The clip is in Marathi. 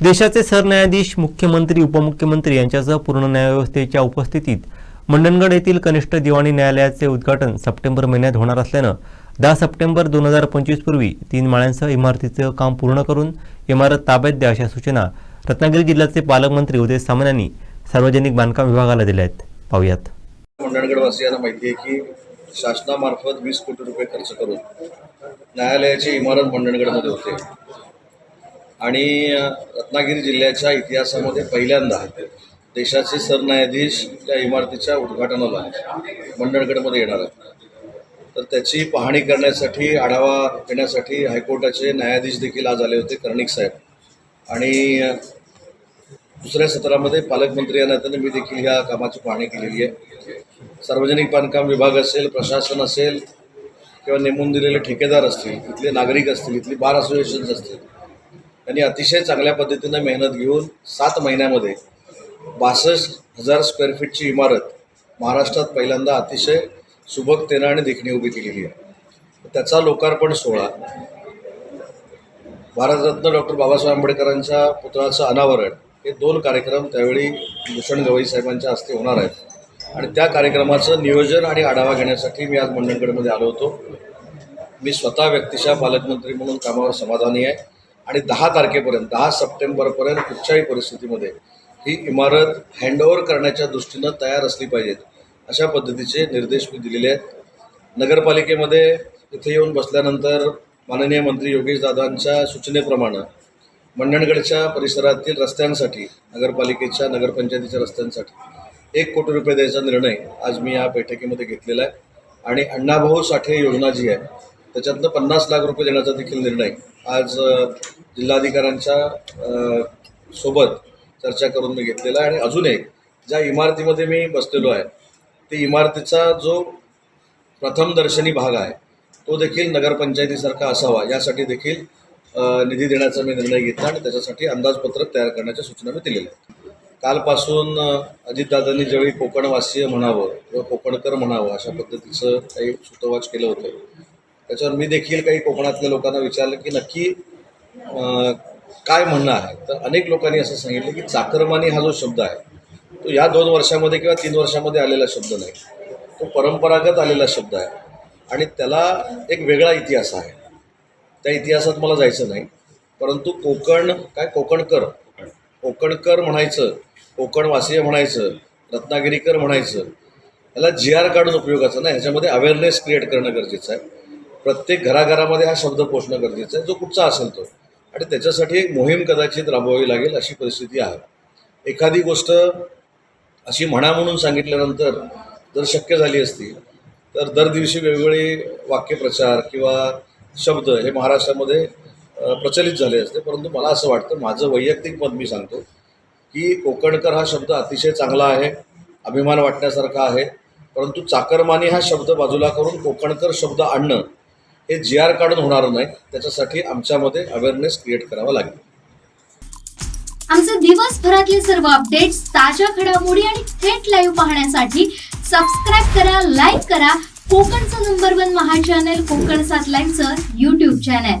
देशाचे सरन्यायाधीश मुख्यमंत्री उपमुख्यमंत्री यांच्यासह पूर्ण न्यायव्यवस्थेच्या उपस्थितीत मंडणगड येथील कनिष्ठ दिवाणी न्यायालयाचे उद्घाटन सप्टेंबर महिन्यात होणार असल्यानं दहा सप्टेंबर दोन हजार पंचवीस पूर्वी तीन माळ्यांसह इमारतीचं काम पूर्ण करून इमारत ताब्यात द्या अशा सूचना रत्नागिरी जिल्ह्याचे पालकमंत्री उदय सामंत यांनी सार्वजनिक बांधकाम विभागाला दिल्या आहेत. पाहूयात. मंडणगडवासियांना माहिती आहे की शासनामार्फत वीस कोटी रुपये खर्च करून न्यायालयाची इमारत मंडणगडमध्ये होते. आणि रत्नागिरी जिल्ह्याच्या इतिहासामध्ये पहिल्यांदा देशाचे सरन्यायाधीश या इमारतीच्या उद्घाटनाला मंडणगडमध्ये येणार आहेत. तर त्याची पाहणी करण्यासाठी आढावा घेण्यासाठी हायकोर्टाचे न्यायाधीश देखील आज आले होते कर्णिक साहेब. आणि दुसऱ्या सत्रामध्ये पालकमंत्री या नात्याने मी देखील या कामाची पाहणी केलेली आहे. सार्वजनिक बांधकाम विभाग असेल प्रशासन असेल किंवा नेमून दिलेले ठेकेदार असतील इथले नागरिक असतील इथली बार असोसिएशन्स असतील त्यांनी अतिशय चांगल्या पद्धतीनं मेहनत घेऊन सात महिन्यामध्ये बासष्ट हजार स्क्वेअर फीटची इमारत महाराष्ट्रात पहिल्यांदा अतिशय सुबकतेनं आणि देखणी उभी केलेली आहे. त्याचा लोकार्पण सोहळा भारतरत्न डॉक्टर बाबासाहेब आंबेडकरांच्या पुतळ्याचं अनावरण हे दोन कार्यक्रम त्यावेळी भूषण गवई साहेबांच्या हस्ते होणार आहेत. आणि त्या कार्यक्रमाचं नियोजन आणि आढावा घेण्यासाठी मी आज मंडणगडमध्ये आलो होतो. मी स्वतः व्यक्तिशः पालकमंत्री म्हणून कामावर समाधानी आहे. आणि दहा तारखेपर्यंत दहा सप्टेंबरपर्यंत कुठच्याही परिस्थितीमध्ये ही इमारत हँडओव्हर करण्याच्या दृष्टीनं तयार असली पाहिजेत. अशा पद्धतीचे निर्देश मी दिलेले आहेत. नगरपालिकेमध्ये इथे येऊन बसल्यानंतर माननीय मंत्री योगेश दादांच्या सूचनेप्रमाणे मंडणगडच्या परिसरातील रस्त्यांसाठी नगरपालिकेच्या नगरपंचायतीच्या रस्त्यांसाठी एक कोटी रुपये द्यायचा निर्णय आज मी या बैठकीमध्ये घेतलेला आहे. आणि अण्णाभाऊ साठे योजना जी आहे त्याच्यातनं पन्नास लाख रुपये देण्याचा देखील निर्णय. आज जिल्हाधिकाऱ्यांच्या सोबत चर्चा करून मी घेतलेला आहे. आणि अजून एक ज्या इमारतीमध्ये मी बसलेलो आहे ते इमारतीचा जो प्रथम दर्शनी भाग आहे तो देखील नगरपंचायतीसारखा असावा यासाठी देखील निधी देण्याचा मी निर्णय घेतला आणि त्याच्यासाठी अंदाजपत्रक तयार करण्याच्या सूचना मी दिलेल्या आहेत. कालपासून अजितदादांनी ज्यावेळी कोकणवासीय म्हणावं किंवा कोकणकर म्हणावं अशा पद्धतीचं काही सुतवाच केलं होतं त्याच्यावर मी देखील काही कोकणातल्या लोकांना विचारलं की नक्की काय म्हणणं आहे? तर अनेक लोकांनी असं सांगितलं की चाकरमानी हा जो शब्द आहे तो या दोन वर्षामध्ये किंवा तीन वर्षामध्ये आलेला शब्द नाही. तो परंपरागत आलेला शब्द आहे. आणि त्याला एक वेगळा इतिहास आहे. त्या इतिहासात मला जायचं नाही. परंतु कोकण काय कोकणकर कोकणकर म्हणायचं कोकणवासीय म्हणायचं रत्नागिरीकर म्हणायचं याला जी आर काढून उपयोगाचं नाही. ह्याच्यामध्ये अवेअरनेस क्रिएट करणं गरजेचं आहे. प्रत्येक घराघरामध्ये हा शब्द पोचणं गरजेचं आहे जो कुठचा असेल तो. आणि त्याच्यासाठी एक मोहीम कदाचित राबवावी लागेल अशी परिस्थिती आहे. एखादी गोष्ट अशी म्हणा म्हणून सांगितल्यानंतर जर शक्य झाली असती तर दर दिवशी वेगवेगळे वाक्यप्रचार किंवा शब्द हे महाराष्ट्रामध्ये प्रचलित झाले असते. परंतु मला असं वाटतं माझं वैयक्तिक मत मी सांगतो की कोकणकर हा शब्द अतिशय चांगला आहे अभिमान वाटण्यासारखा आहे. परंतु चाकरमानी हा शब्द बाजूला करून कोकणकर शब्द आणणं हे जी आर काढून होणार नाही त्याच्यासाठी आमच्यामध्ये अवेअरनेस क्रिएट करावा लागेल. आमचे दिवसभरातले सर्व अपडेट्स ताज्या घडामोडी आणि थेट लाईव्ह पाहण्यासाठी सबस्क्राईब करा लाईक करा. कोकणचं number one Maha channel Kokan सात लाईनचं युट्यूब चॅनल